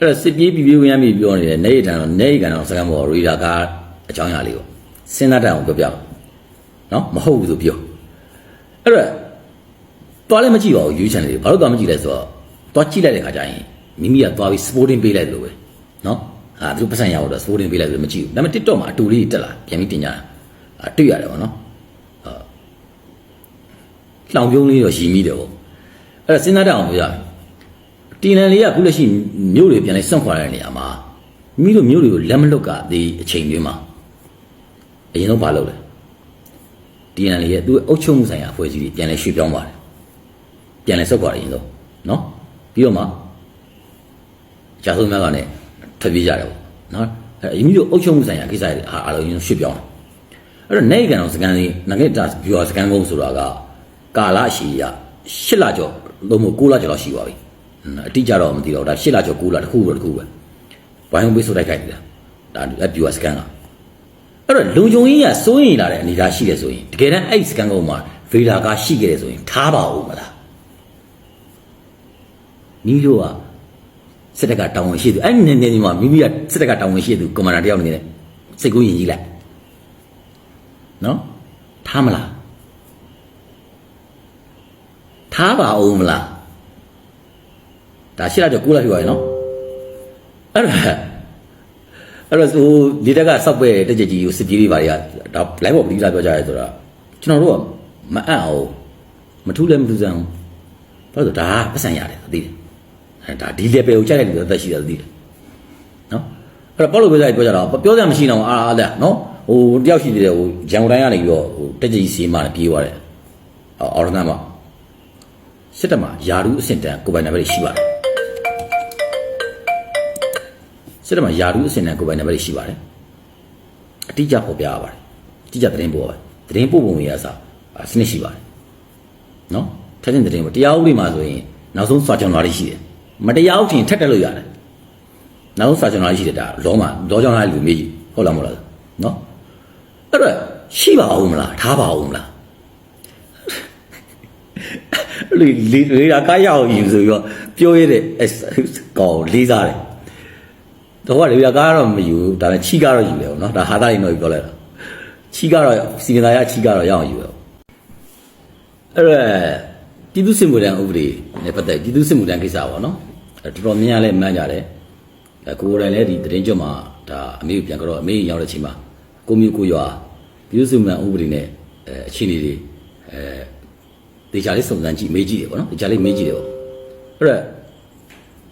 အဲ့တော့စစ်ပြေးပြည်ပြေးဝင်ရမိပြောနေတဲ့နေရတန်တော့နေရကန်တော့စကားမောရီဒါကအကြောင်းအရာလေးကိုစဉ်းစားတတ်အောင်ပြောပြပါနော်မဟုတ်ဘူးဆိုပြောအဲ့တော့သွားလည်းမကြည့်ပါဘူးယူချန်လေးဘာလို့သွားမကြည့်လဲဆိုတော့သွားကြည့်လိုက်တဲ့ခါကျရင်မိမိကသွားပြီး sporting ပေးလိုက်တယ်လို့ပဲနော်ဟာသူပတ်စံရအောင်တော့ sporting ပေးလိုက်တယ်မကြည့်ဘူးဒါပေမဲ့ TikTok မှာအတူလေးတက်လာပြန်ပြီးတင်ကြတာအတွေ့ရတယ်ဗောနော်လောင်ပြုံးလေးတော့ရည်မိတယ်ပေါ့အဲ့ဒါစဉ်းစားတတ်အောင်ပြောရမယ် တီနန်လေးကခုလက်ရှိမြို့တွေပြန်လဲစွန့်ခွာတဲ့နေရာမှာမိတို့မြို့တွေကိုလက်မလွတ်ကဒီအချိန်တွေမှာအရင်တော့မလုပ်လဲတီနန်လေးရဲ့သူ့အုပ်ချုပ်မှုဆိုင်ရာအဖွဲ့အစည်းတွေပြန်လဲရွှေ့ပြောင်းပါတယ်ပြန်လဲဆုတ်ခွာတယ်အရင်တော့နော်ပြီးတော့မှကြာဆုံးများကလည်းထွက်ပြေးကြတယ်ပေါ့နော်အဲ့မိတို့အုပ်ချုပ်မှုဆိုင်ရာကိစ္စတွေအားအားလုံးရွှေ့ပြောင်းတယ်အဲ့တော့နိုင်ကန်အောင်စကန်လေးငငယ်တာဗျူဟာစကန်ကုန်းဆိုတာကကာလအရှိရ၈လကျော်လုံးမ9လကျော်လောက်ရှိပါပြီဟွန်း အတိအကျတော့မသိတော့ဒါ၈လကျော်9လတစ်ခုတော့တစ်ခုပဲဘိုင်းပေးဆိုတိုက်ခိုက်နေတာဒါဗျူဟာစကန်ကအဲ့တော့လုံခြုံရေးကစိုးရင်လာတဲ့အနေအထားရှိတယ်ဆိုရင်တကယ်တမ်းအဲ့ဒီစကန်ကုန်းမှာဗေဒါကရှိခဲ့တယ်ဆိုရင်ထားပါဦးမလားနီးလို့ကစစ်တပ်ကတောင်းဝင်ရှိသူအဲ့ဒီနေနေဒီမှာမိမိကစစ်တပ်ကတောင်းဝင်ရှိသူကွန်မန်ဒါတယောက်နေနေစိတ်ကူးရင်ကြီးလိုက်နော်ထားမလားထားပါဦးမလား ဒါရှိရတော့ကူလာပြောရနော်အဲ့ဒါအဲ့တော့ဟိုဒီတက်ကစောက်ပဲတက်ကြကြီးကိုစစ်ပြေးတွေပါတွေကဒါ live ပေါ်ပြီးလာပြောကြရဲဆိုတော့ကျွန်တော်တို့ကမအံ့အောင်မထူးလည်းမထူးဆန်းဘူးဘာလို့လဲဆိုတော့ဒါကပတ်စံရတယ်သိတယ်အဲဒါဒီ level ကိုကြိုက်တဲ့လူတွေသက်ရှိတယ်သိတယ်နော်အဲ့တော့ပေါ့လို့ပြောကြတယ်ပြောကြတော့ပြောစရာမရှိတော့အာအာလက်နော်ဟိုတယောက်ရှိသေးတယ်ဟိုဂျန်ကိုတိုင်းကနေပြီးတော့ဟိုတက်ကြီးစီးမှလည်းပြေးသွားတယ်အော်ရဂန်မှာစစ်တပ်မှာယာရုအဆင့်တန်းကိုပိုင်နံပါတ်ရှိပါတယ် စစ်တပ်မှာယာရုအဆင့်တန်းကိုပိုင်နံပါတ်ရှိပါတယ်အတိအကျပေါ်ပြရပါတယ်အတိအကျသတင်းပို့ပါသတင်းပို့ပုံတွေအစားစနစ်ရှိပါတယ်နော်ထက်တဲ့သတင်းပို့တရားဥပဒေမှာဆိုရင်နောက်ဆုံးစွာချောင်လာလေးရှိတယ်မတရားဥပဒေထက်တက်လို့ရတယ်နောက်ဆုံးစာကျွန်တော်ရှိတယ်ဒါလောမှာလောကြောင့်လားလူမေးကြည့်ဟုတ်လားမဟုတ်လားနော်အဲ့တော့ရှိပါဦးမလားထားပါဦးမလားလေလေလေကကားရအောင်ယူဆိုပြီးတော့ပြောရတဲ့ကောင်လေးစားတယ် တော့ကလေကကားတော့မယူဒါပေမဲ့ချီကတော့ယူတယ်ပေါ့နော်ဒါဟာသားရင်တော့ပြောလိုက်တာချီကတော့စီကင်သာရချီကတော့ရအောင်ယူတယ်အဲ့တော့ပြည်သူ့စစ်မှုထမ်းဥပဒေနဲ့ပတ်သက်ပြည်သူ့စစ်မှုထမ်းကိစ္စပေါ့နော်အဲ့တော်တော်များများလဲမှန်းကြတယ်အဲကိုယ်တိုင်လည်းဒီသတင်းကြွမှာဒါအမေကိုပြန်ကြတော့အမေရောက်တဲ့အချိန်မှာကိုမျိုးကိုရွာပြည်သူ့မှန်ဥပဒေနဲ့အဲအခြေအနေတွေအဲဒေချာလေးစုံစမ်းကြည့်မေးကြည့်တယ်ပေါ့နော်ဒေချာလေးမေးကြည့်တယ်ပေါ့အဲ့တော့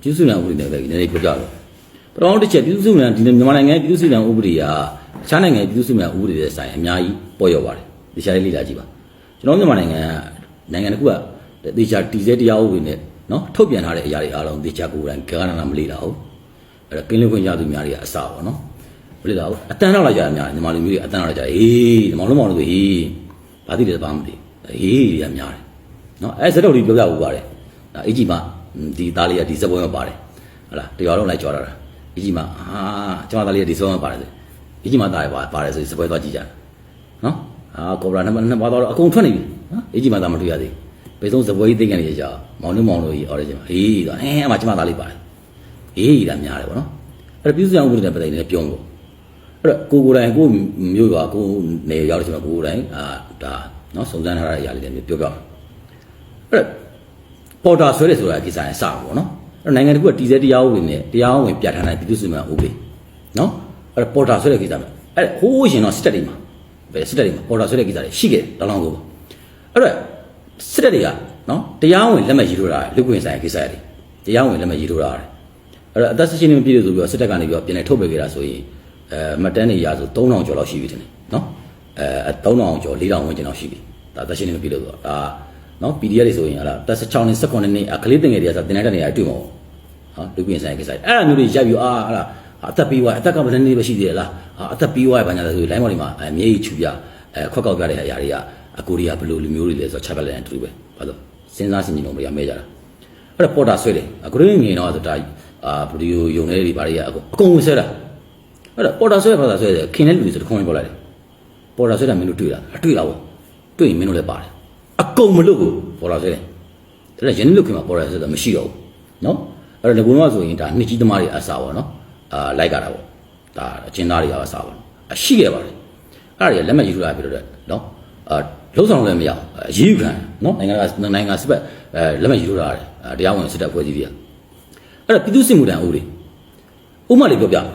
ပြည်သူ့မှန်ဥပဒေနဲ့ပဲနည်းနည်းပြောကြတော့ ပထမတစ်ချက်ပြည်သူ့မှန်ဒီမြန်မာနိုင်ငံပြည်သူ့မှန်ဥပဒေကအခြားနိုင်ငံပြည်သူ့မှန်ဥပဒေတွေဆိုင်အများကြီးပေါ်ရောက်ပါတယ်ဒေချာလေးလေ့လာကြည့်ပါကျွန်တော်မြန်မာနိုင်ငံကနိုင်ငံတစ်ခုကဒေချာတီစဲတရားဥပဒေနဲ့နော်ထုတ်ပြန်ထားတဲ့အရာတွေအားလုံးဒေချာကိုယ်တိုင်ကာဏနာမလေ့လာဘူးအဲ့ဒါကင်းလင်းခွင့်ရသူများတွေကအစပါနော်ဘယ်လိုလဲအတန်းတော့လာကြတာများညီမလူမျိုးတွေအတန်းတော့လာကြဟေးညီမလုံးမောင်တို့ဟေးဘာသိတယ်ဘာမသိဟေးတွေကများတယ်နော်အဲစက်တော်လေးပြောပြဦးပါတယ်ဒါအကြီးမဒီသားလေးကဒီစက်ပွဲမှာပါတယ်ဟလာတရားလုံးလိုက်ကြွားတာ အကြီးမဟာကျွန်မသားလေးကဒီစက်ပွဲမှာပါတယ်အကြီးမသားရပါပါတယ်ဆိုစက်ပွဲသွားကြည့်ကြနော်အာကော်ဘရာနံပါတ်နှစ်ပါတော့အကုန်ထွက်နေပြီနော်အကြီးမသားမတွေ့ရသေးဘယ်ဆုံးစက်ပွဲကြီးသိကန်နေကြမောင်နှမောင်တို့ကြီးအော်ရကျမဟေးတော့အဲအမကျွန်မသားလေးပါတယ်အေးဒါများတယ်ဗောနော်အဲ့တော့ပြည်သူ့ဆောင်ဥပဒေနဲ့ပတ်သက်နေပြောလို့အဲ့တော့ကိုကိုယ်တိုင်ကိုမျိုးရွာကိုနေရောက်တဲ့ချိန်မှာကိုကိုယ်တိုင်အာဒါနော်စုံစမ်းထားတဲ့အရာလေးတွေပြောပြအဲ့တော့ပေါ်တာဆွဲတယ်ဆိုတာကိစ္စရင်စပါဗောနော်အဲ့ တော့နိုင်ငံတကူကတည်ဆဲတရားဥပဒေနဲ့တရားဝင်ပြဋ္ဌာန်းတဲ့ပြည်သူ့ဆောင်ဥပဒေနော်အဲ့တော့ပေါ်တာဆွဲတဲ့ကိစ္စမှာအဲ့ဟိုးရှင်တော့စစ်တပ်တွေမှာပဲစစ်တပ်တွေမှာပေါ်တာဆွဲတဲ့ကိစ္စတွေရှိခဲ့တယ်တောင်းလောင်းကိုအဲ့တော့စစ်တပ်တွေကနော်တရားဝင်လက်မှတ်ရေးထိုးတာလူကွင်ဆိုင်ကိစ္စတွေတရားဝင်လက်မှတ်ရေးထိုးတာတယ်အဲ့တော့အသက်16နှစ်ပြည့်လို့ဆိုပြီးတော့စစ်တပ်ကနေပြီးတော့ပြန်လည်ထုတ်ပေးခဲ့တာဆိုရင်အဲမတန်းနေရဆို3000ကျော်လောက်ရှိပြီတင်တယ်နော်အဲ3000ကျော်4000ဝန်းကျင်လောက်ရှိပြီဒါအသက်16နှစ်ပြည့်လို့ဆိုတော့ဒါနော် PDF တွေဆိုရင်ဟာလားတက်16နှစ်19နှစ်အခလေးတင်ငယ်တွေကဆိုတင်တဲ့နေရာတွေ့မှာပေါ့ ဟာလူပြင်ဆိုင်ကိစ္စအဲ့ဒါမျိုးတွေရိုက်ပြီးအာဟာလားအသက်ပြီးွားအသက်ကမတန်းနေပဲရှိသေးတယ်လားဟာအသက်ပြီးွားဘာညာလဲဆိုလိုင်းမော်ဒီမှာအမြဲကြီးချူပြအဲခွက်ကောက်ပြတဲ့အရာတွေကအကိုရီးယားဘယ်လိုလူမျိုးတွေလဲဆိုတော့ချက်ပလက်အတူတူပဲဘာလို့စဉ်းစားစဉ်းကျင်လို့မရမဲကြတာအဲ့တော့ပေါ်တာဆွဲတယ်အကရင်းငင်တော့ဆိုဒါအာဗီဒီယိုယုံနေတွေဘာတွေရအကုန်အကုန်ဝင်ဆွဲတာအဲ့တော့ပေါ်တာဆွဲပေါ်တာဆွဲတယ်ခင်တဲ့လူတွေဆိုတခုံးပေါ်လိုက်တယ်ပေါ်တာဆွဲတာမင်းတို့တွေ့လားအတွေ့လားဗောတွေ့ရင်မင်းတို့လည်းပါတယ်အကုန်မလို့ကိုပေါ်တာဆွဲတယ်ဒါလည်းယနေ့လုတ်ခင်မှာပေါ်တာဆွဲတာမရှိတော့ဘူးနော် အဲ့တော့ငကုံတော့ဆိုရင်ဒါနှစ်ကြီးသမားတွေအစားပေါ့နော်အာလိုက်ကြတာပေါ့ဒါအကျဉ်းသားတွေအစားပေါ့အရှိခဲ့ပါတယ်အဲ့ဒါတွေလက်မှတ်ရေးထိုးတာပြတော့နော်အာလုံးဆောင်လည်းမရအောင်အရေးယူခံနော်နိုင်ငံကနိုင်ငံစစ်ဘက်အဲလက်မှတ်ရေးထိုးတာရတယ်အာတရားဝင်စစ်တပ်ဖွဲ့စည်းတွေကအဲ့တော့ပြည်သူ့စစ်မှုထမ်းဥပဒေဥပမာလေးပြောပြမယ်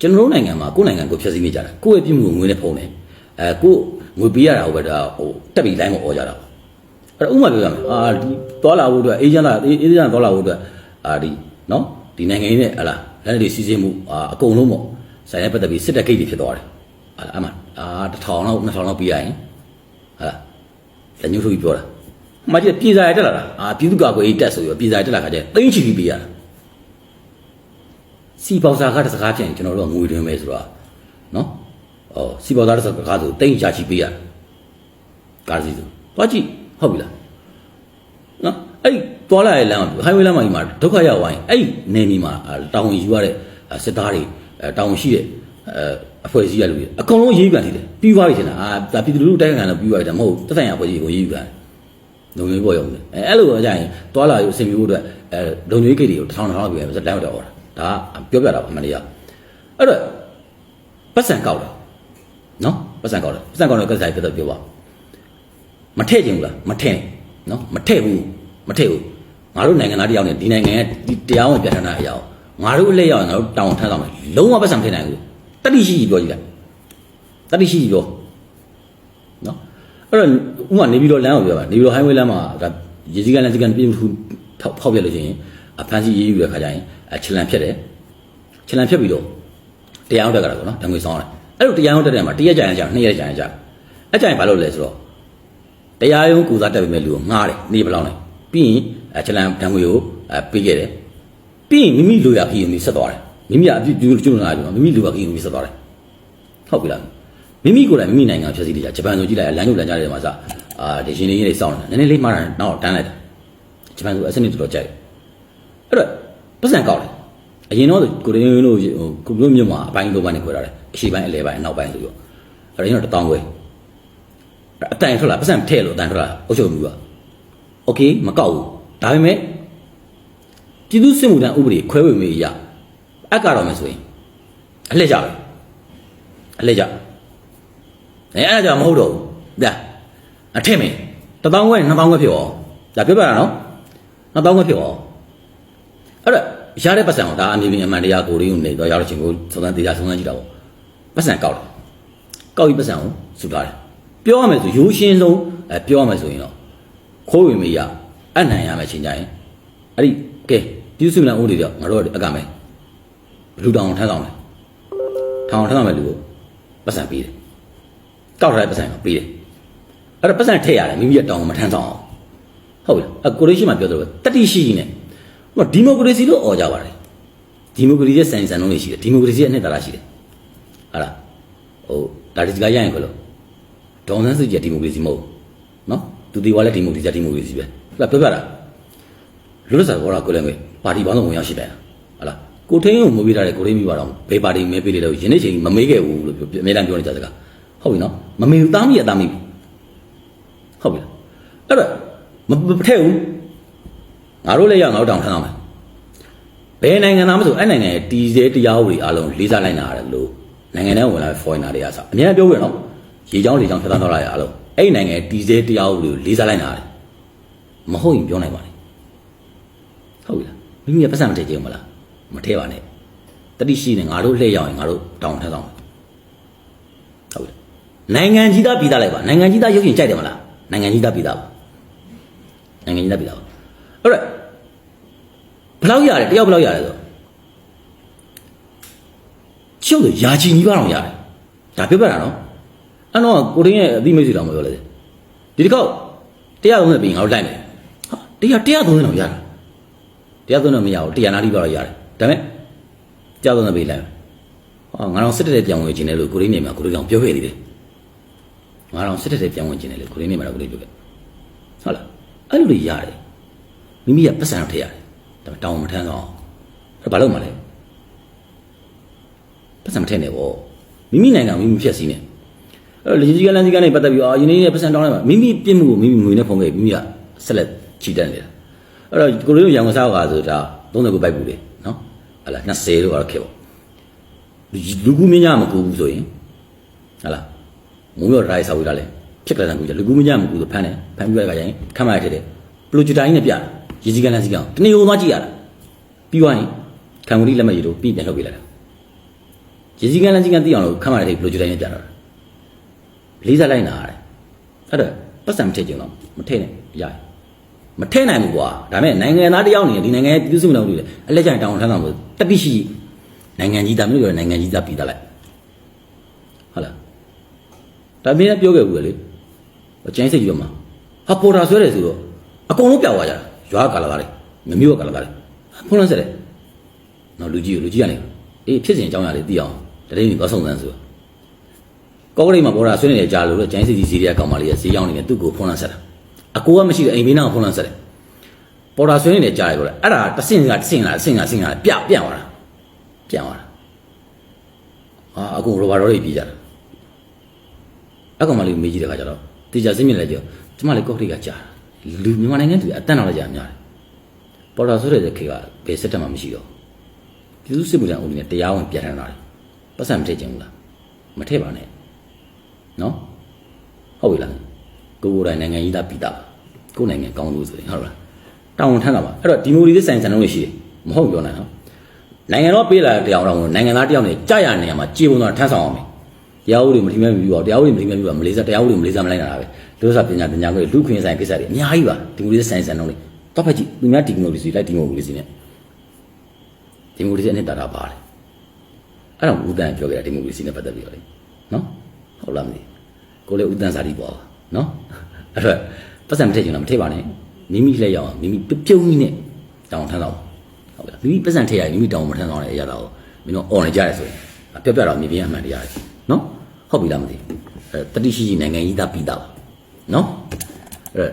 ကျွန်တော်တို့နိုင်ငံမှာကိုယ်နိုင်ငံကိုဖျက်ဆီးနေကြတာကိုယ့်ရဲ့ပြည်မှုကိုငွေနဲ့ဖုံးတယ်အဲကိုယ်ငွေပေးရတာဟုတ်ပဲဒါဟိုတက်ပြီးလိုင်းကိုអော်ကြတာပေါ့အဲ့တော့ဥပမာပြောရမယ်အာဒီသွားလာဖို့အတွက်အေဂျင့်လာအေဂျင့်သွားလာဖို့အတွက် အာဒီနော်ဒီနိုင်ငံရေးနဲ့ဟလာလက်တွေစီစဉ်မှုအာအကုန်လုံးပေါ့ဆိုင်နဲ့ပတ်သက်ပြီးစစ်တပ်ဂိတ်တွေဖြစ်သွားတယ်ဟာအမှအာ1000လောက်2000လောက်ပြီးရရင်ဟာလက်ညှိုးထိုးပြီးပြောတာအမှကြီးပြည်စာရတက်လာတာအာပြည်သူ့ကာကွယ်ရေးတက်ဆိုပြီးပြည်စာရတက်လာခါကျရင်သိန်းချီပြီးပေးရတာစီပေါစာကားတစ်စကားပြန်ကျွန်တော်တို့ကငွေတွင်မယ်ဆိုတော့နော်ဩစီပေါစာတစ်စကားဆိုသိန်းချချီပေးရတာကားစီဆိုသွားကြည့်ဟုတ်ပြီလားနော်အဲ့ဒီ သွားလာရဲ့လမ်းမှာ highway လမ်းမှာဒီမှာဒုက္ခရောက်သွားရင်အဲ့ဒီနေမီမှာအာတောင်းဝင်ယူရတဲ့အာစစ်သားတွေအဲတောင်းဝင်ရှိတဲ့အဲအဖွဲ့အစည်းရလူတွေအကုန်လုံးရေးယူကန်ထိတယ်ပြီးသွားပြီထင်တာအာဒါပြည်သူလူထုတိုက်ခိုက်ခံလို့ပြီးသွားပြီဒါမဟုတ်တက်ဆိုင်ရအဖွဲ့အစည်းကိုရေးယူကန်လုံငွေပေါ်ရုံနဲ့အဲအဲ့လိုကြရင်သွားလာရေးအဆင်ပြေဖို့အတွက်အဲလုံငွေကိတ်တွေကိုတစ်ထောင်တစ်ထောင်လောက်ပြီးစတိုင်းတော့တာဒါကပြောပြတာပါအမှန်တရားအဲ့တော့ပတ်စံကောက်တယ်နော်ပတ်စံကောက်တယ်ပတ်စံကောက်တဲ့ကစားပြတော့ပြောပါမထည့်ခြင်းဘူးလားမထည့်နော်မထည့်ဘူးမထည့်ဘူး ငါတို့နိုင်ငံသားတယောက်နဲ့ဒီနိုင်ငံရဲ့ဒီတရားဝင်ပြဋ္ဌာန်းတဲ့အရာကိုငါတို့အလက်ရောက်ရင်ငါတို့တောင်းထမ်းဆောင်မယ်လုံးဝပတ်စံမထည့်နိုင်ဘူးတတိရှိရှိပြောကြည့်လိုက်တတိရှိရှိပြောနော်အဲ့တော့ဥမာနေပြီးတော့လမ်းကိုပြောပါနေပြီးတော့ highway လမ်းမှာဒါရေကြီးကလမ်းစီကလမ်းပြည်သူဖောက်ဖောက်ပြလို့ရှိရင်အဖမ်းဆီးရေးယူတဲ့ခါကျရင်အချလန်ဖြတ်တယ်ချလန်ဖြတ်ပြီးတော့တရားအောင်တက်ကြတာပေါ့နော်တံငွေဆောင်ရတယ်အဲ့လိုတရားအောင်တက်တဲ့မှာတစ်ရက်ကြာရင်ကြာနှစ်ရက်ကြာရင်ကြာအဲ့ကြာရင်ဘာလုပ်လဲဆိုတော့တရားရုံးကူစားတက်ပေးမဲ့လူကိုငှားတယ်နေဘယ်လောက်လဲပြီးရင်အ ချလန်တံငွေကိုအဲပေးခဲ့တယ်ပြီးရင်မိမိလူရခီကိုမိဆက်သွားတယ်မိမိကအပြစ်ကျူးကျူးလာပြီမိမိလူရခီကိုမိဆက်သွားတယ်ဟုတ်ပြီလားမိမိကိုယ်တိုင်မိမိနိုင်ငံဖြည့်ဆည်းနေကြဂျပန်ဆိုကြည့်လိုက်လမ်းညို့လမ်းကြားတွေမှာစအာဒီရှင်နေကြီးတွေစောင့်နေတာနည်းနည်းလေးမှားတာနောက်တန်းလိုက်တယ်ဂျပန်ဆိုအစနစ်တော်တော်ကြိုက်အဲ့တော့ပတ်စံကောက်တယ်အရင်တော့ကိုရင်းတို့ဟိုကုလို့မြို့မှာအပိုင်းလိုပိုင်းနေခွဲထားတယ်အရှိပိုင်းအလဲပိုင်းအနောက်ပိုင်းဆိုပြီးတော့အဲ့ဒါရင်တော့တောင်းခွဲ အတန်ထွက်လာပတ်စံထည့်လို့အတန်ထွက်လာအုပ်ချုပ်မှုကโอเคမကောက်ဘူး ဒါပေမဲ့ပြည်သူစစ်မှုထမ်းဥပဒေခွဲဝေမေးရအက်ကတော့မယ်ဆိုရင်အလှည့်ကြတယ်အလှည့်ကြအဲအဲ့ဒါကြောင့်မဟုတ်တော့ဘူးဒါအထက်မင်းတစ်တောင်းခွဲနှစ်တောင်းခွဲဖြစ်အောင်ဒါပြောပြတာနော်နှစ်တောင်းခွဲဖြစ်အောင်အဲ့တော့ရတဲ့ပတ်စံကိုဒါအမြင်အမှန်တရားကိုရင်းကိုနေတော့ရတဲ့ချင်းကိုစုံစမ်းတရားစုံစမ်းကြည့်တာပေါ့ပတ်စံကောက်တယ်ကောက်ပြီးပတ်စံကိုစုထားတယ်ပြောရမယ်ဆိုရိုးရှင်းဆုံးအဲပြောရမယ်ဆိုရင်တော့ခိုးဝင်မရ အနိုင်ရမယ်ချိန်ကြရင်အဲ့ဒီကဲပြုစုလန်ဦးတွေတော့ငါတို့အကမယ်ဘလူတောင်ထမ်းဆောင်တယ်ထောင်ထမ်းဆောင်မယ်လူကိုပတ်စံပေးတယ်ကောက်ထားတဲ့ပတ်စံကိုပေးတယ်အဲ့တော့ပတ်စံထည့်ရတယ်မိမိရဲ့တောင်မထမ်းဆောင်အောင်ဟုတ်ပြီလားအကိုလေးရှိမှပြောတယ်တတိရှိရှိနဲ့ဟိုဒီမိုကရေစီလို့អော်ကြပါတယ်ဒီမိုကရေစီရဲ့စံစံလုံးတွေရှိတယ်ဒီမိုကရေစီရဲ့အနှစ်သာရရှိတယ်ဟာလားဟိုဒါဒီစကားရရင်ခလို့ဒေါန်ဆန်းစုကြည်ဒီမိုကရေစီမဟုတ်ဘူးနော်သူဒီဝါလည်းဒီမိုကရေစီဒီမိုကရေစီပဲ ဟုတ်လားပြောပြတာလွတ်လပ်စွာဘောတာကိုလည်းငယ်ပါတီပေါင်းစုံဝင်ရောက်ရှိတယ်ဟုတ်လားကိုထင်းကိုမပေးထားတဲ့ကိုထင်းမိပါတော့ဘယ်ပါတီမဲပေးတယ်လို့ယနေ့ချိန်မမေးခဲ့ဘူးလို့အများတန်းပြောနေကြစကားဟုတ်ပြီနော်မမေးဘူးတားမိရတားမိပြီဟုတ်ပြီလားအဲ့တော့မမထည့်ဘူးငါတို့လည်းရငါတို့တောင်းထမ်းအောင်မယ်ဘယ်နိုင်ငံသားမဆိုအဲ့နိုင်ငံရဲ့တီစဲတရားဥပဒေအလုံးလေးစားလိုက်နာရတယ်လို့နိုင်ငံထဲဝင်လာတဲ့ foreigner တွေကဆိုအများပြောပြနော်ရေချောင်းလေချောင်းဖျက်သွားတော့ရအားလုံးအဲ့ဒီနိုင်ငံတီစဲတရားဥပဒေကိုလေးစားလိုက်တာလေ မဟုတ်ရင်ပြောနိုင်ပါနဲ့ဟုတ်ပြီလားမိမိကပတ်စံမထည့်ကြဘူးမလားမထည့်ပါနဲ့တတိရှိနေငါတို့လှည့်ရောက်ရင်ငါတို့တောင်းထမ်းဆောင်ဟုတ်ပြီနိုင်ငံကြီးသားပြည်သားလိုက်ပါနိုင်ငံကြီးသားရုပ်ရှင်ကြိုက်တယ်မလားနိုင်ငံကြီးသားပြည်သားပါနိုင်ငံကြီးသားပြည်သားပါဟုတ်တယ်ဘယ်လောက်ရတယ်တယောက်ဘယ်လောက်ရတယ်ဆိုကျုပ်တို့ယာချီကြီးပါတော့ရတယ်ဒါပြောပြတာနော်အဲ့တော့ကိုရင်းရဲ့အသိမိတ်ဆွေတော်မပြောလဲဒီတစ်ခေါက်130ပြီးငါတို့လိုက်မယ်ဟာ တရား130တော့ရတယ်130တော့မရဘူးတရားနာတိပါတော့ရတယ်ဒါပေမဲ့130ပြီးလိုက်ဟောငါတော့စစ်တပ်တဲ့ပြောင်းဝင်ခြင်းတယ်လို့ကိုရင်းနေမှာကိုရင်းကောင်ပြောခဲ့သေးတယ်ငါတော့စစ်တပ်တဲ့ပြောင်းဝင်ခြင်းတယ်လို့ကိုရင်းနေမှာတော့ကိုရင်းပြောခဲ့ဟုတ်လားအဲ့လိုတွေရတယ်မိမိကပတ်စံတော့ထည့်ရတယ်ဒါပေမဲ့တောင်းမထမ်းတော့အဲ့ဘာလို့မလဲပတ်စံမထည့်နဲ့ဗောမိမိနိုင်ငံမိမိဖြတ်စည်းနေအဲ့တော့လေကြီးကလန်းကြီးကနေပတ်သက်ပြီးအာယင်းနေပတ်စံတောင်းလိုက်ပါမိမိပြစ်မှုကိုမိမိငွေနဲ့ဖုံးခဲ့မိမိကဆက်လက် ချီတက်နေတာအဲ့တော့ကိုလိုရန်ကုန်စားကဆိုဒါ30ကိုပိုက်ဘူးလေနော်ဟလာ20လို့ကတော့ခဲ့ပေါ့လူကူမင်းညာမကူဘူးဆိုရင်ဟလာမုံရောဒရိုက်ဆောက်ရတာလေဖြစ်ကြတယ်ကူကြလူကူမင်းညာမကူဆိုဖမ်းတယ်ဖမ်းပြီးတော့ကရင်ခမ်းမရထည့်တယ်ပလိုဂျူတိုင်းနဲ့ပြတာရေစီကန်လန်းစီကန်တနေ့ကိုသွားကြည့်ရတာပြီးသွားရင်ခံဝရီလက်မရည်တို့ပြီးပြန်လှုပ်ပြလိုက်တာရေစီကန်လန်းစီကန်သိအောင်လို့ခမ်းမရထည့်ပလိုဂျူတိုင်းနဲ့ပြတာလေးစားလိုက်နာရတယ်အဲ့တော့ပတ်စံမထည့်ကြအောင်မထည့်နဲ့ရတယ် မထဲနိုင်ဘူးကွာဒါပေမဲ့နိုင်ငံသားတယောက်နေဒီနိုင်ငံရဲ့ပြည်သူ့စစ်မှုတော်တွေအလက်ကျရင်တောင်းထမ်းဆောင်လို့တတိရှိနိုင်ငံကြီးသားမျိုးပြောနိုင်ငံကြီးသားပြည်သားလိုက်ဟုတ်လားဒါမင်းကပြောခဲ့ဘူးလေအကျန်းစိတ်ကြီးတော့မှာဟာပေါ်တာဆွဲတယ်ဆိုတော့အကုန်လုံးပြောက်သွားကြတာရွာကလာတာလေမမျိုးကလာတာလေဖုန်းလန်းဆက်တယ်နော်လူကြီးကိုလူကြီးကနေအေးဖြစ်စဉ်အကြောင်းအရာလေးသိအောင်တတိယသွားဆောင်စမ်းဆိုတော့ကောကရိတ်မှာပေါ်တာဆွဲနေကြလို့ကျန်းစိတ်ကြီးစီးရီးယားကောင်မလေးကဈေးရောက်နေတယ်သူ့ကိုဖုန်းလန်းဆက်တာ အကိုကမရှိတဲ့အိမ်ဘေးနားကိုဖုန်းလန်းဆက်တယ်ပေါ်တာဆွေးနေတယ်ကြားရပြောတယ်အဲ့ဒါတဆင့်ကတဆင့်ကတဆင့်ကတဆင့်ကပြပြန့်သွားတာပြန့်သွားတာအာအကုန်ရောဘာရောတွေပြေးကြတာအကောင်မလေးမေးကြည့်တဲ့ခါကျတော့တေချာစိတ်မြင်လိုက်ကြောကျမလေးကော့ခရီကကြားလူမြန်မာနိုင်ငံသူအတန်းတော်လည်းကြားများတယ်ပေါ်တာဆွေးတဲ့ခေကဘယ်စက်တက်မှမရှိတော့ပြည်သူစစ်မှုထမ်းအုပ်နဲ့တရားဝင်ပြတ်ထန်းလာတယ်ပတ်စံမထည့်ချင်ဘူးလားမထည့်ပါနဲ့နော်ဟုတ်ပြီလားကိုကိုယ်တိုင်နိုင်ငံကြီးသားပြည်သား ကိုယ်နိုင်ငံကောင်းလို့ဆိုရင်ဟုတ်လားတောင်းဝန်ထမ်းတာပါအဲ့တော့ဒီမိုကရေစီဆိုင်စံလုံးတွေရှိတယ်မဟုတ်ပြောနိုင်နော်နိုင်ငံတော်ပေးလာတဲ့တရားတော်ကိုနိုင်ငံသားတယောက်နဲ့ကြာရနေရမှာကြေပုံတော်ထမ်းဆောင်အောင်မယ်တရားဥပဒေမထိမဲ့ပြီးတော့တရားဥပဒေမထိမဲ့ပြီးတော့မလေးစားတရားဥပဒေမလေးစားမလိုက်နိုင်တာပဲလူစားပညာပညာကိုလူခွင့်ဆိုင်ကိစ္စတွေအများကြီးပါဒီမိုကရေစီဆိုင်စံလုံးတွေတော့ဖက်ကြည့်သူများဒီမိုကရေစီလိုက်ဒီမိုကရေစီနဲ့ဒီမိုကရေစီအနှစ်တာတာပါတယ်အဲ့တော့ဦးတန်းပြောခဲ့တာဒီမိုကရေစီနဲ့ပတ်သက်ပြီးတော့လေနော်ဟုတ်လားမသိဘူးကိုလည်းဥဒန်းစာတိပေါ့နော်အဲ့တော့ ပတ်စံမထည့်ချင်တော့မထည့်ပါနဲ့မိမိလက်ရောက်အောင်မိမိပြုတ်ပြုံးကြီးနဲ့တောင်းထမ်းတော့ဟုတ်ကဲ့မိမိပတ်စံထည့်ရရင်မိမိတောင်းမထမ်းတော့လည်းအရတာကိုမင်းတို့អော်နေကြရဆိုရင်အပြတ်ပြတ်တော့မြေပြင်အမှန်တရားကြီးနော်ဟုတ်ပြီလားမသိဘူးအဲတတိရှိရှိနိုင်ငံကြီးသားပြီးသားပါနော်အဲ့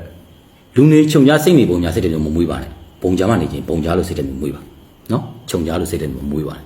လူနေခြုံကြားစိတ်နေပုံညာစိတ်တွေမမွေးပါနဲ့ပုံကြားမှနေချင်းပုံကြားလို့စိတ်တွေမမွေးပါနော်ခြုံကြားလို့စိတ်တွေမမွေးပါနဲ့